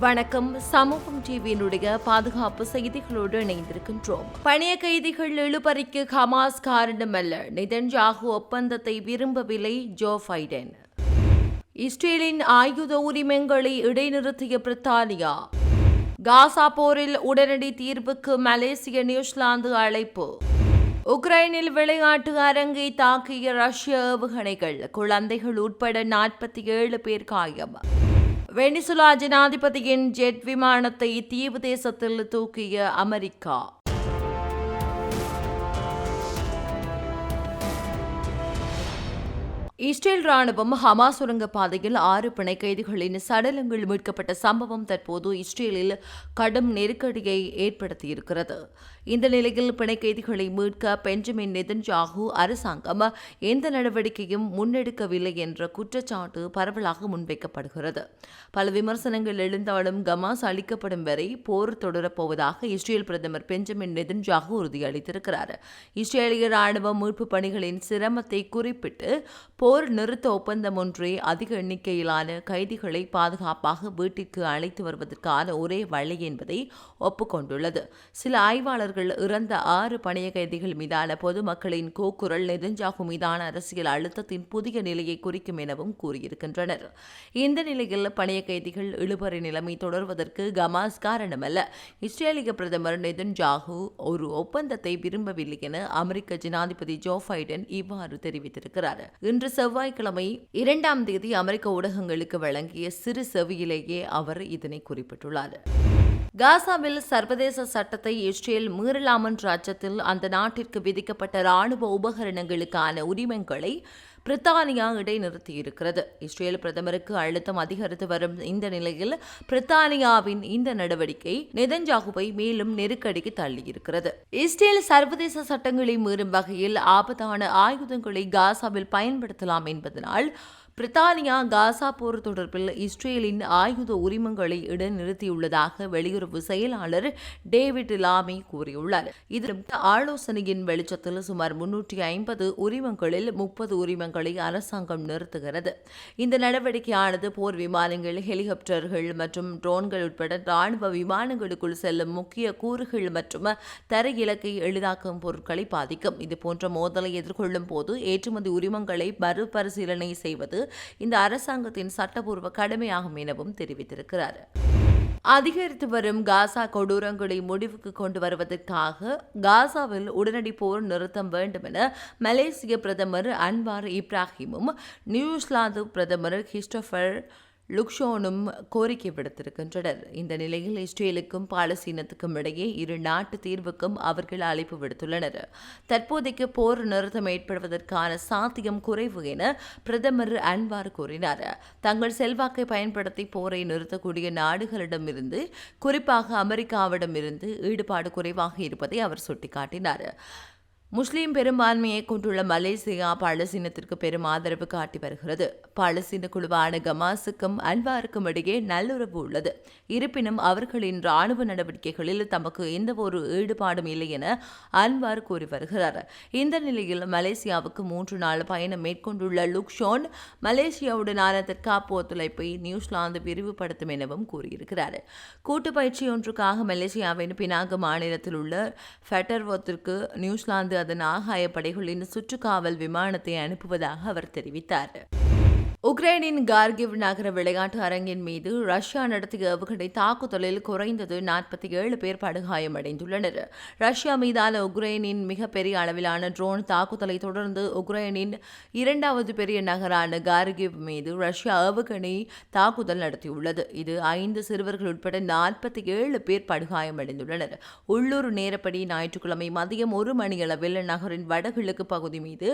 வணக்கம். சமூகம் டிவியினுடைய பாதுகாப்பு செய்திகளோடு இணைந்திருக்கின்றோம். பணைய கைதிகள் இழுபறிக்கு ஹமாஸ் காரணமல்ல. நிதன்ஜாகு ஒப்பந்தத்தை விரும்பவில்லை ஜோ பைடன். இஸ்ரேலின் ஆயுத உரிமங்களை இடைநிறுத்திய பிரித்தானியா. காசா போரில் உடனடி தீர்வுக்கு மலேசிய நியூசிலாந்து அழைப்பு. உக்ரைனில் விளையாட்டு அரங்கை தாக்கிய ரஷ்ய ஏவுகணைகள். குழந்தைகள் உட்பட நாற்பத்தி ஏழு பேர் காயம். வெனிசுலா ஜனாதிபதியின் ஜெட் விமானத்தை தீவு தேசத்தில் தூக்கிய அமெரிக்கா. இஸ்ரேல் ராணுவம் ஹமாஸ் சுரங்கப்பாதையில் ஆறு பிணை கைதிகளின் சடலங்கள் மீட்கப்பட்ட சம்பவம் தற்போது இஸ்ரேலில் கடும் நெருக்கடியை ஏற்படுத்தியிருக்கிறது. இந்த நிலையில் பிணை கைதிகளை மீட்க பெஞ்சமின் நெதன்ஜாகு அரசாங்கம் எந்த நடவடிக்கையும் முன்னெடுக்கவில்லை என்ற குற்றச்சாட்டு பரவலாக முன்வைக்கப்படுகிறது. பல விமர்சனங்கள் எழுந்தாலும் கமாஸ் அளிக்கப்படும் வரை போர் தொடரப்போவதாக இஸ்ரேல் பிரதமர் பெஞ்சமின் நெதன்ஜாகு உறுதியளித்திருக்கிறார். இஸ்ரேலிய ராணுவ மீட்பு பணிகளின் சிரமத்தை குறிப்பிட்டு போர் நிறுத்த ஒப்பந்தம் ஒன்றே அதிக எண்ணிக்கையிலான கைதிகளை பாதுகாப்பாக வீட்டிற்கு அழைத்து வருவதற்கான ஒரே வழி என்பதை ஒப்புக்கொண்டுள்ளது. சில ஆய்வாளர்கள் இறந்த ஆறு பணைய கைதிகள் மீதான பொதுமக்களின் கோக்குரல் நெடுஞ்சாகு மீதான அரசியல் அழுத்தத்தின் புதிய நிலையை குறிக்கும் எனவும் கூறியிருக்கின்றனர். இந்த நிலையில் பணைய கைதிகள் இழுபறை நிலைமை தொடர்வதற்கு கமாஸ் காரணமல்ல. இஸ்ரேலிய பிரதமர் நெதன்ஜாகு ஒரு ஒப்பந்தத்தை விரும்பவில்லை என அமெரிக்க ஜனாதிபதி ஜோ பைடன் இவ்வாறு தெரிவித்திருக்கிறார். இன்று செவ்வாய்க்கிழமை இரண்டாம் தேதி அமெரிக்க ஊடகங்களுக்கு வழங்கிய சிறு செவியிலேயே அவர் இதனை குறிப்பிட்டுள்ளார். காசாவில் சர்வதேச சட்டத்தை இஸ்ரேல் மீறலாமன்ற அச்சத்தில் அந்த நாட்டிற்கு விதிக்கப்பட்ட ராணுவ உபகரணங்களுக்கான உரிமங்களை பிரித்தானியா இடைநிறுத்தியிருக்கிறது இஸ்ரேல் பிரதமருக்கு அழுத்தம் அதிகரித்து வரும் இந்த நிலையில் பிரித்தானியாவின் இந்த நடவடிக்கை நெதஞ்சாகுவை மேலும் நெருக்கடிக்கு தள்ளியிருக்கிறது. இஸ்ரேல் சர்வதேச சட்டங்களை மீறும் வகையில் ஆபத்தான ஆயுதங்களை காசாவில் பயன்படுத்தலாம் என்பதனால் பிரித்தானியா காசா போர் தொடர்பில் இஸ்ரேலின் ஆயுத உரிமங்களை இடைநிறுத்தியுள்ளதாக வெளியுறவு செயலாளர் டேவிட் லாமி கூறியுள்ளார். இதில் ஆலோசனையின் வெளிச்சத்தில் சுமார் முன்னூற்றி ஐம்பது உரிமங்களில் முப்பது உரிமங்களை அரசாங்கம் நிறுத்துகிறது. இந்த நடவடிக்கையானது போர் விமானங்கள் ஹெலிகாப்டர்கள் மற்றும் ட்ரோன்கள் உட்பட ராணுவ விமானங்களுக்குள் செல்லும் முக்கிய கூறுகள் மற்றும் தர இலக்கை எளிதாக்கும் பொருட்களை பாதிக்கும். இதுபோன்ற மோதலை எதிர்கொள்ளும் போது ஏற்றுமதி உரிமங்களை மறுபரிசீலனை செய்வது இந்த அரசாங்கத்தின் சட்டபூர்வ கடமையாகும் எனவும் தெரிவித்திருக்கிறார். அதிகரித்து வரும் காசா கொடூரங்களை முடிவுக்கு கொண்டு வருவதற்காக காசாவில் உடனடி போர் நிறுத்தம் வேண்டும் என மலேசிய பிரதமர் அன்வார் இப்ராஹிமும் நியூசிலாந்து பிரதமர் கிறிஸ்டோபர் லுக்ஷோனும் கோரிக்கை விடுத்திருக்கின்றனர். இந்த நிலையில் இஸ்ரேலுக்கும் பாலஸ்தீனத்துக்கும் இடையே இரு நாட்டு தீர்வுக்கும் அவர்கள் அழைப்பு விடுத்துள்ளனர். தற்போதைக்கு போர் நிறுத்தம் ஏற்படுவதற்கான சாத்தியம் குறைவு என பிரதமர் அன்வார் கூறினார். தங்கள் செல்வாக்கை பயன்படுத்தி போரை நிறுத்தக்கூடிய நாடுகளிடமிருந்து குறிப்பாக அமெரிக்காவிடமிருந்து ஈடுபாடு குறைவாக இருப்பதை அவர் சுட்டிக்காட்டினார். முஸ்லீம் பெரும்பான்மையை கொண்டுள்ள மலேசியா பாலஸ்தீனத்திற்கு பெரும் ஆதரவு காட்டி வருகிறது. பாலஸ்தீன குழுவான கமாஸுக்கும் அன்வாருக்கும் இடையே நல்லுறவு உள்ளது. இருப்பினும் அவர்களின் ராணுவ நடவடிக்கைகளில் தமக்கு எந்த ஒரு ஈடுபாடும் இல்லை என அன்வார் கூறி வருகிறார். இந்த நிலையில் மலேசியாவுக்கு மூன்று நாள் பயணம் மேற்கொண்டுள்ள லுக்ஷோன் மலேசியாவுடனான தற்காப்பு ஒத்துழைப்பை நியூசிலாந்து விரிவுபடுத்தும் எனவும் கூறியிருக்கிறார். கூட்டு பயிற்சி ஒன்றுக்காக மலேசியாவின் பினாங்கு மாநிலத்தில் உள்ள ஃபெட்டர்வோத்திற்கு நியூசிலாந்து அதன் ஆகாய படைகளின் சுற்றுக்காவல் விமானத்தை அனுப்புவதாக அவர் தெரிவித்தார். உக்ரைனின் கார்கிவ் நகர விளையாட்டு அரங்கின் மீது ரஷ்யா நடத்திய ஏவுகணை தாக்குதலில் குறைந்தது நாற்பத்தி ஏழு பேர் படுகாயமடைந்துள்ளனர். ரஷ்யா மீதான உக்ரைனின் மிகப்பெரிய அளவிலான ட்ரோன் தாக்குதலை தொடர்ந்து உக்ரைனின் இரண்டாவது பெரிய நகரான கார்கிவ் மீது ரஷ்யா ஏவுகணை தாக்குதல் நடத்தியுள்ளது. இது ஐந்து சிறுவர்கள் உட்பட நாற்பத்தி ஏழு பேர் படுகாயமடைந்துள்ளனர். உள்ளூர் நேரப்படி ஞாயிற்றுக்கிழமை மதியம் ஒரு மணியளவில் நகரின் வடகிழக்கு பகுதி மீது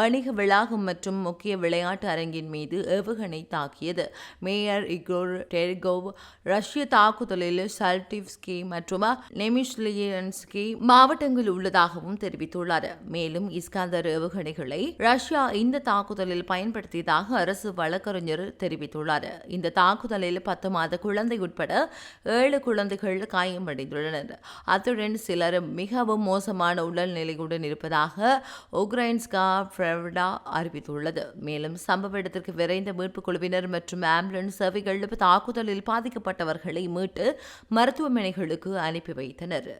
வணிக வளாகம் மற்றும் முக்கிய விளையாட்டு அரங்கின் மீது மீது ஏவுகணை தாக்கியது. மேயர் இகோர் டெர்கோவ் ரஷ்ய தாக்குதலில் சல்டிவ்ஸ்கி மற்றும் நெமிஷ்லியன்ஸ்கி மாவட்டங்கள் உள்ளதாகவும் தெரிவித்துள்ளார். மேலும் இஸ்காந்தர் ஏவுகணைகளை ரஷ்யா இந்த தாக்குதலில் பயன்படுத்தியதாக அரசு வழக்கறிஞர் தெரிவித்துள்ளார். இந்த தாக்குதலில் பத்து மாத குழந்தை உட்பட ஏழு குழந்தைகள் காயமடைந்துள்ளனர். அத்துடன் சிலர் மிகவும் மோசமான உடல்நிலையுடன் இருப்பதாக உக்ரைன்ஸ்கா ஃப்ரெவ்டா அறிவித்துள்ளது. மேலும் சம்பவ இடத்திற்கு விரைந்த மீட்புக் குழுவினர் மற்றும் ஆம்புலன்ஸ் சேவைகள் தாக்குதலில் பாதிக்கப்பட்டவர்களை மீட்டு மருத்துவமனைகளுக்கு அனுப்பி வைத்தனர்.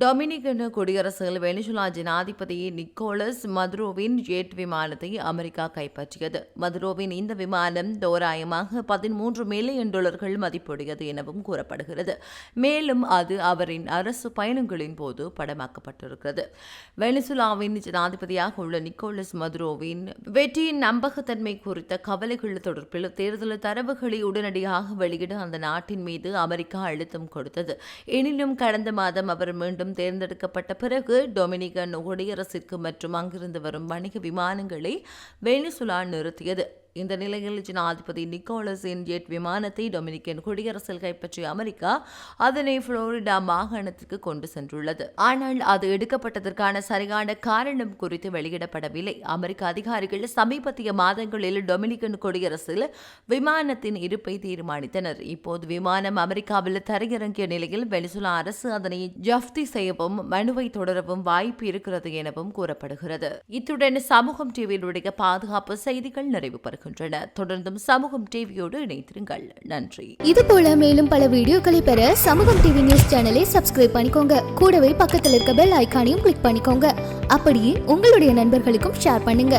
டொமினிகன குடியரசில் வெனிசுலா ஜனாதிபதி நிக்கோலஸ் மதுரோவின் ஜெட் விமானத்தை அமெரிக்கா கைப்பற்றியது. மதுரோவின் இந்த விமானம் தோராயமாக பதிமூன்று மில்லியன் டாலர்கள் மதிப்புடையது எனவும் கூறப்படுகிறது. மேலும் அது அவரின் அரசு பயணங்களின் போது படமாக்கப்பட்டிருக்கிறது. வெனிசுலாவின் ஜனாதிபதியாக உள்ள நிக்கோலஸ் மதுரோவின் வெற்றியின் நம்பகத்தன்மை குறித்த கவலைகள் தொடர்பில் தேர்தல் தரவுகளை உடனடியாக வெளியிட அந்த நாட்டின் மீது அமெரிக்கா அழுத்தம் கொடுத்தது. எனினும் கடந்த மாதம் அவர் மீண்டும் தேர்ந்தெடுக்கப்பட்ட பிறகு டொமினிகன் குடியரசிற்கு மற்றும் அங்கிருந்து வரும் வணிக விமானங்களை வெனிசுலா நிறுத்தியது. இந்த நிலையில் ஜனாதிபதி நிக்கோலஸின் ஜெட் விமானத்தை டொமினிக்கன் குடியரசில் கைப்பற்றிய அமெரிக்கா அதனை புளோரிடா மாகாணத்திற்கு கொண்டு சென்றுள்ளது. ஆனால் அது எடுக்கப்பட்டதற்கான சரியான காரணம் குறித்து வெளியிடப்படவில்லை. அமெரிக்க அதிகாரிகள் சமீபத்திய மாதங்களில் டொமினிக்கன் குடியரசில் விமானத்தின் இருப்பை தீர்மானித்தனர். இப்போது விமானம் அமெரிக்காவில் தரையிறங்கிய நிலையில் வெனிசுலா அரசு அதனை ஜப்தி செய்யவும் மனுவை தொடரவும் வாய்ப்பு இருக்கிறது எனவும் கூறப்படுகிறது. இத்துடன் சமூகம் டிவியினுடைய பாதுகாப்பு செய்திகள் நிறைவு வருகின்றன தொடர்ந்தும் சமூகம் டிவியோடு இணைத்திருங்கள் நன்றி. இது போல மேலும் பல வீடியோக்களை பெற சமூகம் டிவி நியூஸ் சேனலை சப்ஸ்கிரைப் பண்ணிக்கோங்க. கூடவே பக்கத்தில் இருக்க பெல் ஐக்கானையும் கிளிக் பண்ணிக்கோங்க. அப்படியே உங்களுடைய நண்பர்களுக்கும் ஷேர் பண்ணுங்க.